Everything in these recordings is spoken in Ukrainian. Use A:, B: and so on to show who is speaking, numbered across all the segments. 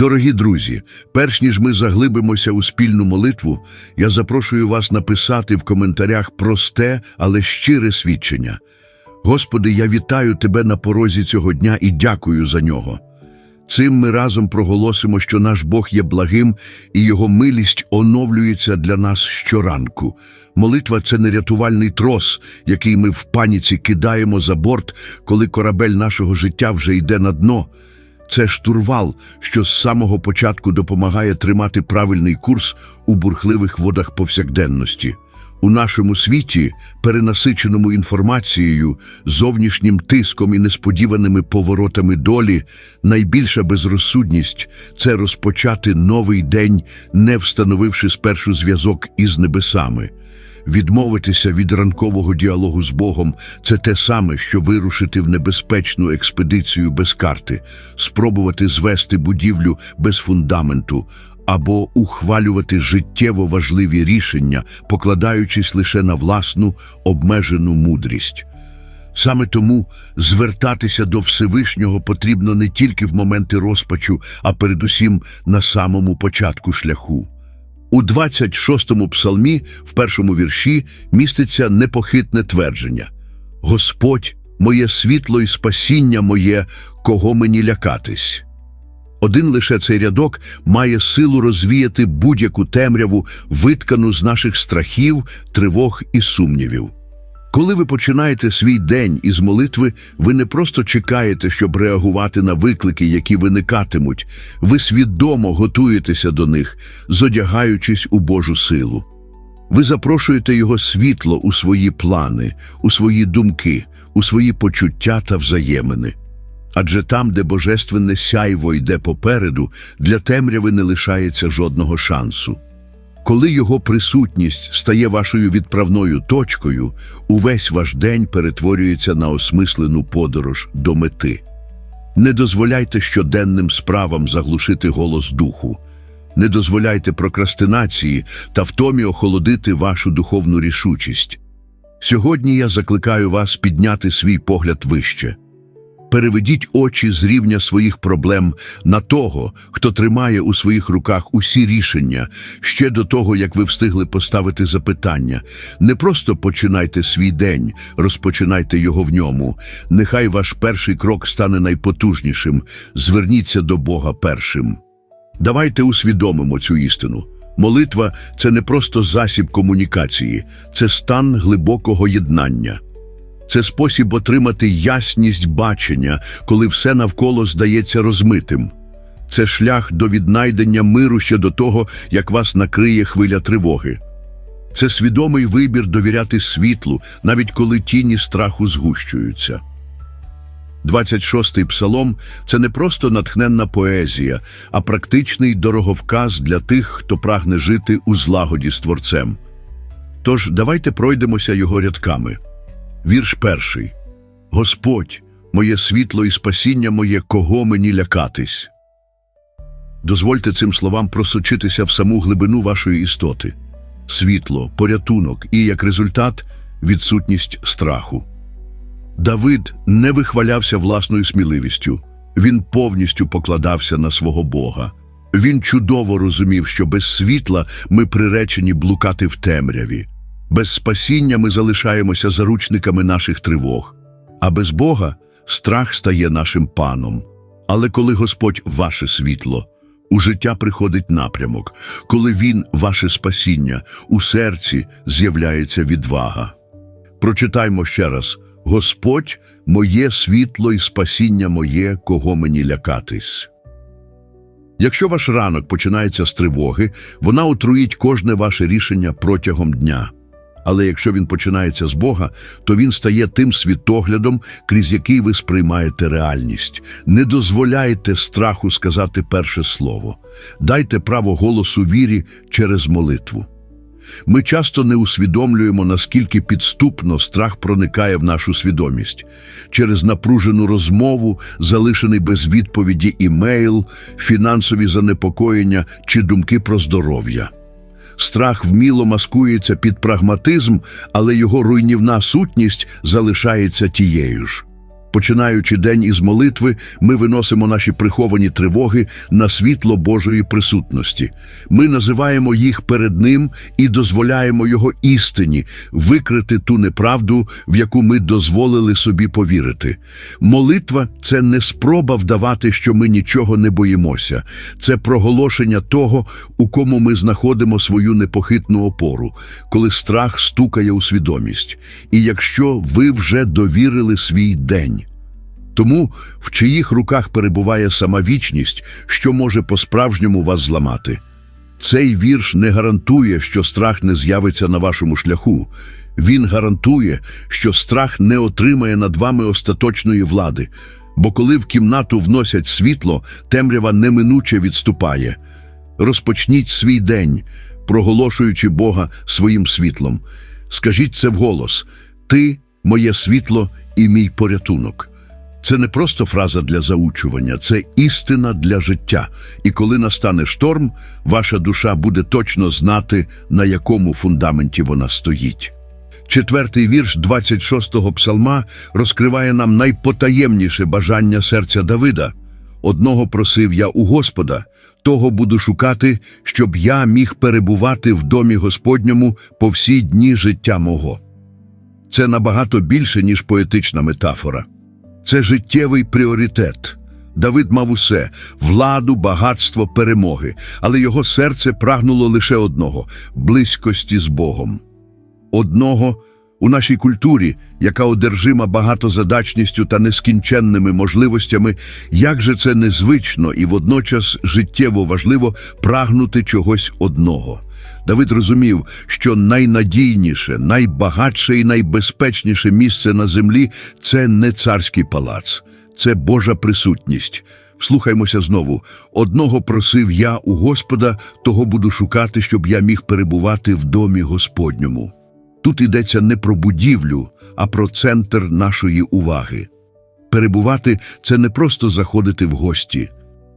A: Дорогі друзі, перш ніж ми заглибимося у спільну молитву, я запрошую вас написати в коментарях просте, але щире свідчення. Господи, я вітаю Тебе на порозі цього дня і дякую за нього. Цим ми разом проголосимо, що наш Бог є благим і Його милість оновлюється для нас щоранку. Молитва це не рятувальний трос, який ми в паніці кидаємо за борт, коли корабель нашого життя вже йде на дно. Це штурвал, що з самого початку допомагає тримати правильний курс у бурхливих водах повсякденності. У нашому світі, перенасиченому інформацією, зовнішнім тиском і несподіваними поворотами долі, найбільша безрозсудність це розпочати новий день, не встановивши спершу зв'язок із небесами. Відмовитися від ранкового діалогу з Богом це те саме, що вирушити в небезпечну експедицію без карти, спробувати звести будівлю без фундаменту або ухвалювати життєво важливі рішення, покладаючись лише на власну обмежену мудрість. Саме тому звертатися до Всевишнього потрібно не тільки в моменти розпачу, а передусім на самому початку шляху. У 26-му псалмі, в першому вірші, міститься непохитне твердження «Господь, моє світло і спасіння моє, кого мені лякатись». Один лише цей рядок має силу розвіяти будь-яку темряву, виткану з наших страхів, тривог і сумнівів. Коли ви починаєте свій день із молитви, ви не просто чекаєте, щоб реагувати на виклики, які виникатимуть, ви свідомо готуєтеся до них, зодягаючись у Божу силу. Ви запрошуєте Його світло у свої плани, у свої думки, у свої почуття та взаємини. Адже там, де божественне сяйво йде попереду, для темряви не лишається жодного шансу. Коли його присутність стає вашою відправною точкою, увесь ваш день перетворюється на осмислену подорож до мети. Не дозволяйте щоденним справам заглушити голос духу. Не дозволяйте прокрастинації та втомі охолодити вашу духовну рішучість. Сьогодні я закликаю вас підняти свій погляд вище. Переведіть очі з рівня своїх проблем на того, хто тримає у своїх руках усі рішення, ще до того, як ви встигли поставити запитання. Не просто починайте свій день, розпочинайте його в ньому. Нехай ваш перший крок стане найпотужнішим. Зверніться до Бога першим. Давайте усвідомимо цю істину. Молитва це не просто засіб комунікації, це стан глибокого єднання. Це спосіб отримати ясність бачення, коли все навколо здається розмитим. Це шлях до віднайдення миру ще до того, як вас накриє хвиля тривоги. Це свідомий вибір довіряти світлу, навіть коли тіні страху згущуються. 26-й псалом це не просто натхненна поезія, а практичний дороговказ для тих, хто прагне жити у злагоді з Творцем. Тож давайте пройдемося його рядками. Вірш перший. Господь, моє світло і спасіння моє, кого мені лякатись. Дозвольте цим словам просочитися в саму глибину вашої істоти. Світло, порятунок і, як результат, відсутність страху. Давид не вихвалявся власною сміливістю. Він повністю покладався на свого Бога. Він чудово розумів, що без світла ми приречені блукати в темряві. Без спасіння ми залишаємося заручниками наших тривог, а без Бога страх стає нашим паном. Але коли Господь ваше світло, у життя приходить напрямок, коли Він ваше спасіння, у серці з'являється відвага. Прочитаймо ще раз: Господь моє світло і спасіння моє, кого мені лякатись. Якщо ваш ранок починається з тривоги, вона отруїть кожне ваше рішення протягом дня. Але якщо він починається з Бога, то він стає тим світоглядом, крізь який ви сприймаєте реальність. Не дозволяйте страху сказати перше слово, дайте право голосу вірі через молитву. Ми часто не усвідомлюємо, наскільки підступно страх проникає в нашу свідомість через напружену розмову, залишений без відповіді імейл, фінансові занепокоєння чи думки про здоров'я. Страх вміло маскується під прагматизм, але його руйнівна сутність залишається тією ж. Починаючи день із молитви, ми виносимо наші приховані тривоги на світло Божої присутності. Ми називаємо їх перед Ним і дозволяємо Його істині викрити ту неправду, в яку ми дозволили собі повірити. Молитва це не спроба вдавати, що ми нічого не боїмося, це проголошення того, у кому ми знаходимо свою непохитну опору, коли страх стукає у свідомість. І якщо ви вже довірили свій день. Тому в чиїх руках перебуває сама вічність, що може по-справжньому вас зламати. Цей вірш не гарантує, що страх не з'явиться на вашому шляху. Він гарантує, що страх не отримає над вами остаточної влади, бо коли в кімнату вносять світло, темрява неминуче відступає. Розпочніть свій день, проголошуючи Бога своїм світлом. Скажіть це вголос: Ти моє світло і мій порятунок. Це не просто фраза для заучування, це істина для життя. І коли настане шторм, ваша душа буде точно знати, на якому фундаменті вона стоїть. Четвертий вірш 26-го псалма розкриває нам найпотаємніше бажання серця Давида. Одного просив я у Господа, того буду шукати, щоб я міг перебувати в домі Господньому по всі дні життя мого. Це набагато більше, ніж поетична метафора. Це життєвий пріоритет. Давид мав усе владу, багатство, перемоги, але його серце прагнуло лише одного близькості з Богом. Одного у нашій культурі, яка одержима багатозадачністю та нескінченними можливостями, як же це незвично і водночас життєво важливо прагнути чогось одного. Давид розумів, що найнадійніше, найбагатше і найбезпечніше місце на землі це не царський палац, це Божа присутність. Вслухаймося знову. Одного просив я у Господа, того буду шукати, щоб я міг перебувати в домі Господньому. Тут йдеться не про будівлю, а про центр нашої уваги. Перебувати це не просто заходити в гості,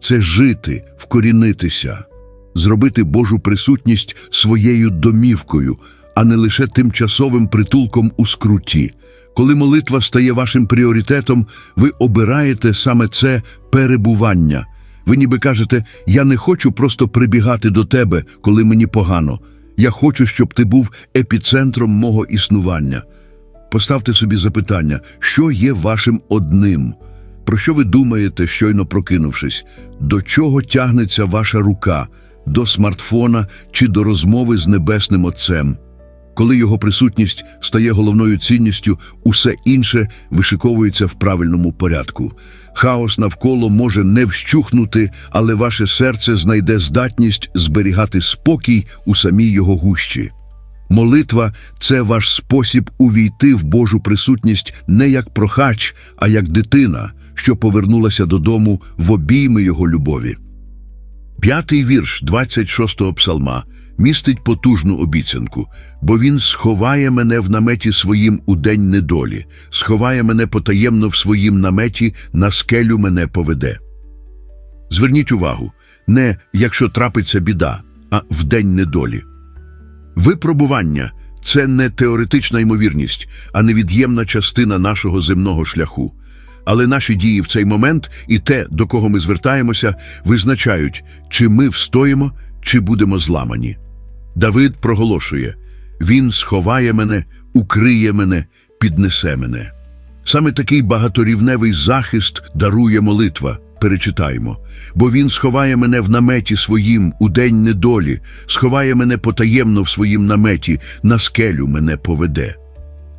A: це жити, вкорінитися, зробити Божу присутність своєю домівкою, а не лише тимчасовим притулком у скруті. Коли молитва стає вашим пріоритетом, ви обираєте саме це перебування. Ви ніби кажете, я не хочу просто прибігати до тебе, коли мені погано. Я хочу, щоб ти був епіцентром мого існування. Поставте собі запитання, що є вашим одним? Про що ви думаєте, щойно прокинувшись? До чого тягнеться ваша рука? До смартфона чи до розмови з Небесним Отцем? Коли його присутність стає головною цінністю, усе інше вишиковується в правильному порядку. Хаос навколо може не вщухнути, але ваше серце знайде здатність зберігати спокій у самій його гущі. Молитва це ваш спосіб увійти в Божу присутність не як прохач, а як дитина, що повернулася додому в обійми його любові. П'ятий вірш 26-го псалма містить потужну обіцянку, бо він сховає мене в наметі своїм у день недолі, сховає мене потаємно в своїм наметі, на скелю мене поведе. Зверніть увагу, не якщо трапиться біда, а в день недолі. Випробування це не теоретична ймовірність, а невід'ємна частина нашого земного шляху. Але наші дії в цей момент і те, до кого ми звертаємося, визначають, чи ми встоїмо, чи будемо зламані. Давид проголошує Він сховає мене, укриє мене, піднесе мене. Саме такий багаторівневий захист дарує молитва. Перечитаємо, бо він сховає мене в наметі своїм у день недолі, сховає мене потаємно в своїм наметі, на скелю мене поведе.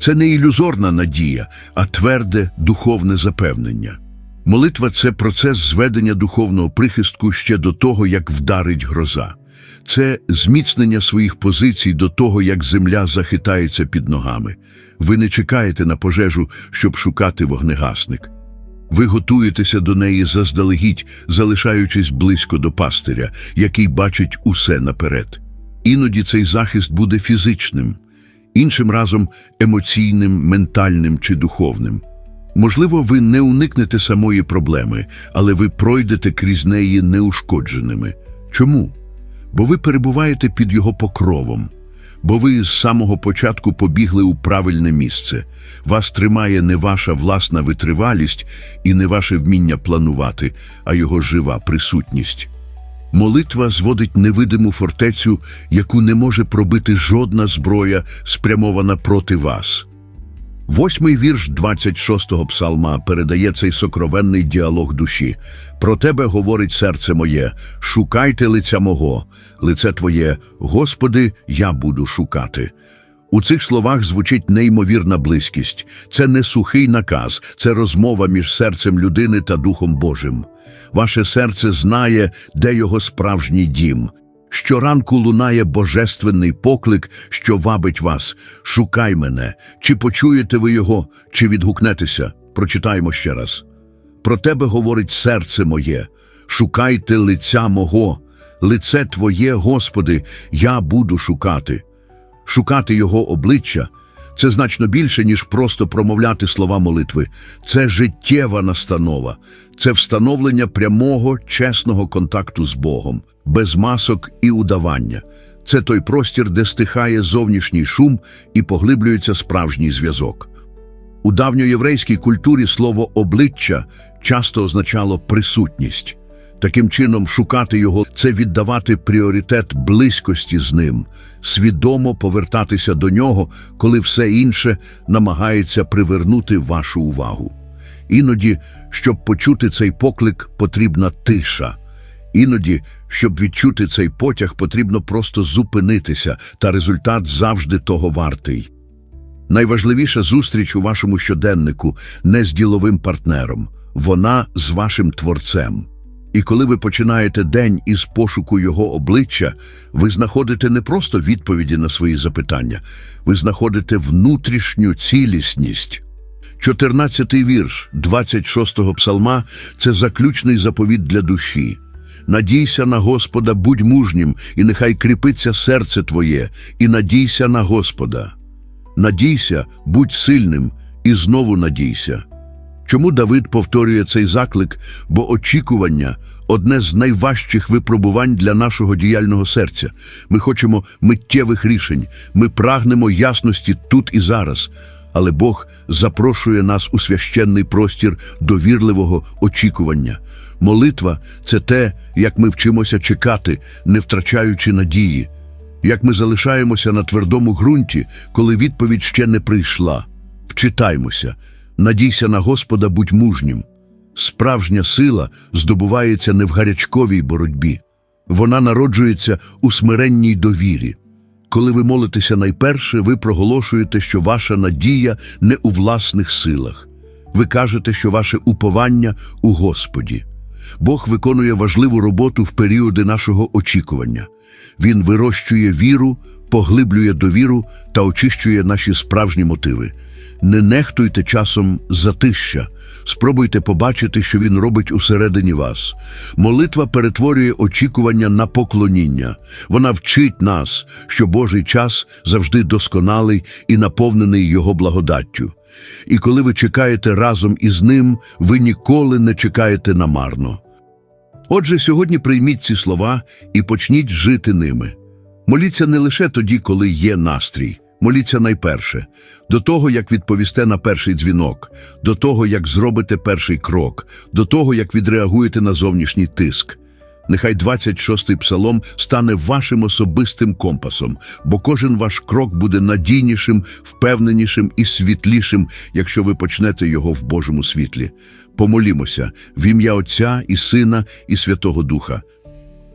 A: Це не ілюзорна надія, а тверде духовне запевнення. Молитва це процес зведення духовного прихистку ще до того, як вдарить гроза. Це зміцнення своїх позицій до того, як земля захитається під ногами. Ви не чекаєте на пожежу, щоб шукати вогнегасник. Ви готуєтеся до неї заздалегідь, залишаючись близько до пастиря, який бачить усе наперед. Іноді цей захист буде фізичним, іншим разом емоційним, ментальним чи духовним. Можливо, ви не уникнете самої проблеми, але ви пройдете крізь неї неушкодженими. Чому? Бо ви перебуваєте під його покровом. бо ви з самого початку побігли у правильне місце. Вас тримає не ваша власна витривалість і не ваше вміння планувати, а його жива присутність. Молитва зводить невидиму фортецю, яку не може пробити жодна зброя, спрямована проти вас. Восьмий вірш 26-го псалма передає цей сокровенний діалог душі. Про тебе говорить серце моє, шукайте лиця мого, лице твоє, Господи, я буду шукати. У цих словах звучить неймовірна близькість. Це не сухий наказ, це розмова між серцем людини та Духом Божим. Ваше серце знає, де його справжній дім. Щоранку лунає божественний поклик, що вабить вас. Шукай мене. Чи почуєте ви його, чи відгукнетеся? Прочитаємо ще раз. Про тебе говорить серце моє. Шукайте лиця мого, лице Твоє, Господи, я буду шукати. Шукати його обличчя це значно більше, ніж просто промовляти слова молитви. Це життєва настанова, це встановлення прямого, чесного контакту з Богом, без масок і удавання. Це той простір, де стихає зовнішній шум і поглиблюється справжній зв'язок. У давньоєврейській культурі слово обличчя часто означало присутність. Таким чином, шукати його це віддавати пріоритет близькості з ним, свідомо повертатися до нього, коли все інше намагається привернути вашу увагу. Іноді, щоб почути цей поклик, потрібна тиша. Іноді, щоб відчути цей потяг, потрібно просто зупинитися, та результат завжди того вартий. Найважливіша зустріч у вашому щоденнику не з діловим партнером, вона з вашим творцем. І коли ви починаєте день із пошуку його обличчя, ви знаходите не просто відповіді на свої запитання, ви знаходите внутрішню цілісність. 14-й вірш 26-го псалма це заключний заповіт для душі. Надійся на Господа, будь мужнім, і нехай кріпиться серце твоє, і надійся на Господа. Надійся, будь сильним, і знову надійся. Чому Давид повторює цей заклик? Бо очікування одне з найважчих випробувань для нашого діяльного серця. Ми хочемо миттєвих рішень, ми прагнемо ясності тут і зараз. Але Бог запрошує нас у священний простір довірливого очікування. Молитва це те, як ми вчимося чекати, не втрачаючи надії, як ми залишаємося на твердому ґрунті, коли відповідь ще не прийшла. Вчитаймося. Надійся на Господа, будь мужнім. Справжня сила здобувається не в гарячковій боротьбі. Вона народжується у смиренній довірі. Коли ви молитеся найперше, ви проголошуєте, що ваша надія не у власних силах. Ви кажете, що ваше уповання у Господі. Бог виконує важливу роботу в періоди нашого очікування. Він вирощує віру, поглиблює довіру та очищує наші справжні мотиви. Не нехтуйте часом затища, спробуйте побачити, що він робить усередині вас. Молитва перетворює очікування на поклоніння. Вона вчить нас, що Божий час завжди досконалий і наповнений Його благодаттю. І коли ви чекаєте разом із ним, ви ніколи не чекаєте намарно. Отже, сьогодні прийміть ці слова і почніть жити ними. Моліться не лише тоді, коли є настрій. Моліться найперше, до того, як відповісте на перший дзвінок, до того, як зробите перший крок, до того, як відреагуєте на зовнішній тиск. Нехай 26-й псалом стане вашим особистим компасом, бо кожен ваш крок буде надійнішим, впевненішим і світлішим, якщо ви почнете його в Божому світлі. Помолімося в ім'я Отця і Сина і Святого Духа.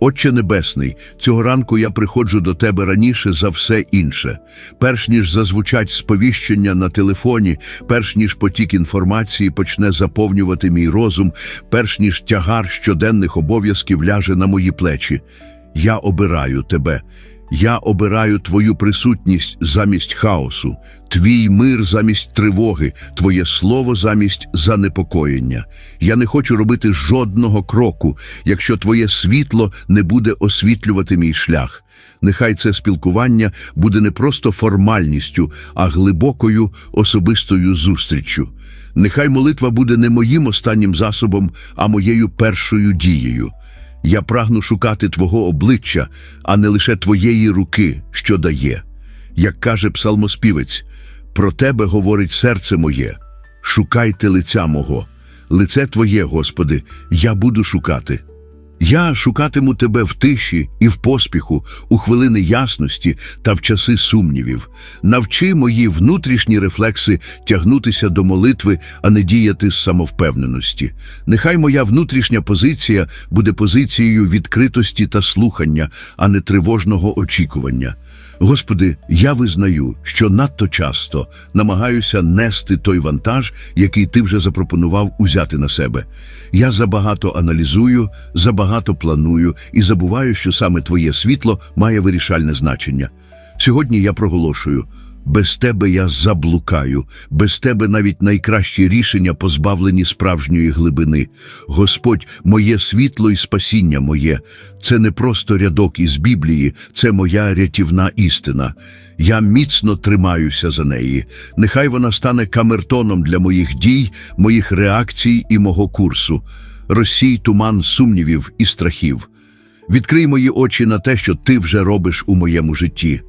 A: Отче Небесний, цього ранку я приходжу до Тебе раніше за все інше. Перш ніж зазвучать сповіщення на телефоні, перш ніж потік інформації почне заповнювати мій розум, перш ніж тягар щоденних обов'язків ляже на мої плечі. Я обираю Тебе. Я обираю Твою присутність замість хаосу, Твій мир замість тривоги, Твоє слово замість занепокоєння. Я не хочу робити жодного кроку, якщо Твоє світло не буде освітлювати мій шлях. Нехай це спілкування буде не просто формальністю, а глибокою особистою зустріччю. Нехай молитва буде не моїм останнім засобом, а моєю першою дією. Я прагну шукати Твого обличчя, а не лише Твоєї руки, що дає. Як каже псалмоспівець, про тебе говорить серце моє, шукайте лиця мого, лице Твоє, Господи, я буду шукати. Я шукатиму тебе в тиші і в поспіху, у хвилини ясності та в часи сумнівів. Навчи мої внутрішні рефлекси тягнутися до молитви, а не діяти з самовпевненості. Нехай моя внутрішня позиція буде позицією відкритості та слухання, а не тривожного очікування. Господи, я визнаю, що надто часто намагаюся нести той вантаж, який ти вже запропонував узяти на себе. Я забагато аналізую, забагато планую і забуваю, що саме твоє світло має вирішальне значення. Сьогодні я проголошую. Без тебе я заблукаю, без тебе навіть найкращі рішення позбавлені справжньої глибини. Господь, моє світло і спасіння моє, це не просто рядок із Біблії, це моя рятівна істина. Я міцно тримаюся за неї. Нехай вона стане камертоном для моїх дій, моїх реакцій і мого курсу. Розсій туман сумнівів і страхів. Відкрий мої очі на те, що ти вже робиш у моєму житті.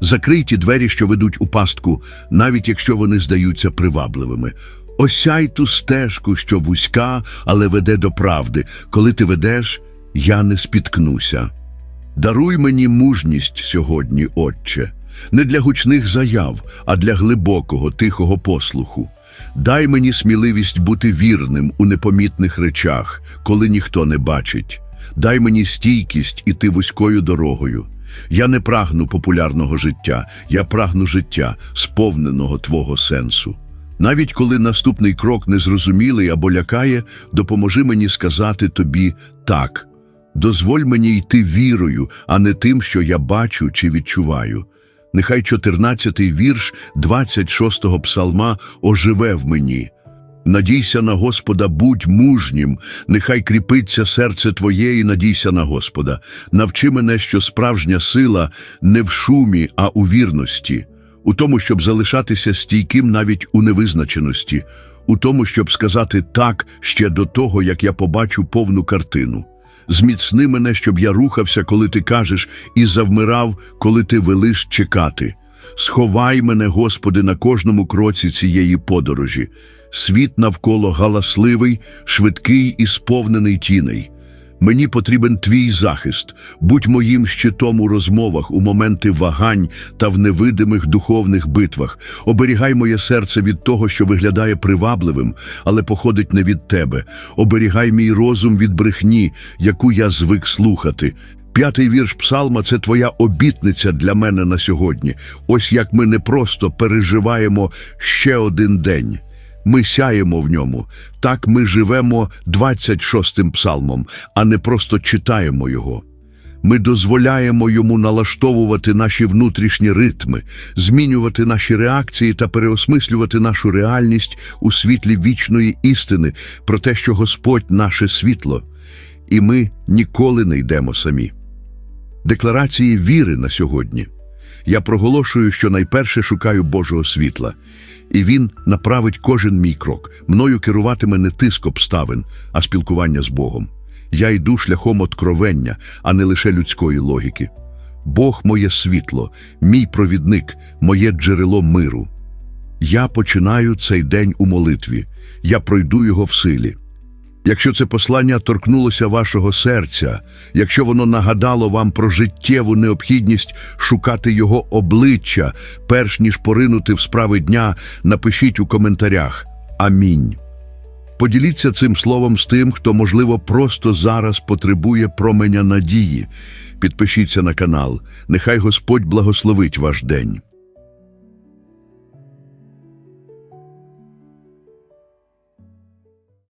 A: Закрий ті двері, що ведуть у пастку, навіть якщо вони здаються привабливими. Осяй ту стежку, що вузька, але веде до правди. Коли ти ведеш, я не спіткнуся. Даруй мені мужність сьогодні, Отче, не для гучних заяв, а для глибокого, тихого послуху. Дай мені сміливість бути вірним у непомітних речах, коли ніхто не бачить. Дай мені стійкість іти вузькою дорогою. Я не прагну популярного життя, я прагну життя, сповненого Твого сенсу. Навіть коли наступний крок незрозумілий або лякає, допоможи мені сказати тобі так. Дозволь мені йти вірою, а не тим, що я бачу чи відчуваю. Нехай 14-й вірш 26-го псалма оживе в мені. Надійся на Господа, будь мужнім, нехай кріпиться серце твоє і надійся на Господа. Навчи мене, що справжня сила не в шумі, а у вірності, у тому, щоб залишатися стійким навіть у невизначеності, у тому, щоб сказати так ще до того, як я побачу повну картину. Зміцни мене, щоб я рухався, коли ти кажеш, і завмирав, коли ти велиш чекати. Сховай мене, Господи, на кожному кроці цієї подорожі. Світ навколо галасливий, швидкий і сповнений тіней. Мені потрібен твій захист, будь моїм щитом у розмовах, у моменти вагань та в невидимих духовних битвах. Оберігай моє серце від того, що виглядає привабливим, але походить не від тебе. Оберігай мій розум від брехні, яку я звик слухати. П'ятий вірш Псалма це твоя обітниця для мене на сьогодні. Ось як ми не просто переживаємо ще один день. Ми сяємо в ньому. Так ми живемо 26-м псалмом, а не просто читаємо його. Ми дозволяємо йому налаштовувати наші внутрішні ритми, змінювати наші реакції та переосмислювати нашу реальність у світлі вічної істини про те, що Господь наше світло, і ми ніколи не йдемо самі. Декларації віри на сьогодні. Я проголошую, що найперше шукаю Божого світла, і Він направить кожен мій крок. Мною керуватиме не тиск обставин, а спілкування з Богом. Я йду шляхом откровення, а не лише людської логіки. Бог моє світло, мій провідник, моє джерело миру. Я починаю цей день у молитві, я пройду його в силі. Якщо це послання торкнулося вашого серця, якщо воно нагадало вам про життєву необхідність шукати його обличчя, перш ніж поринути в справи дня, напишіть у коментарях Амінь. Поділіться цим словом з тим, хто, можливо, просто зараз потребує променя надії. Підпишіться на канал. Нехай Господь благословить ваш день.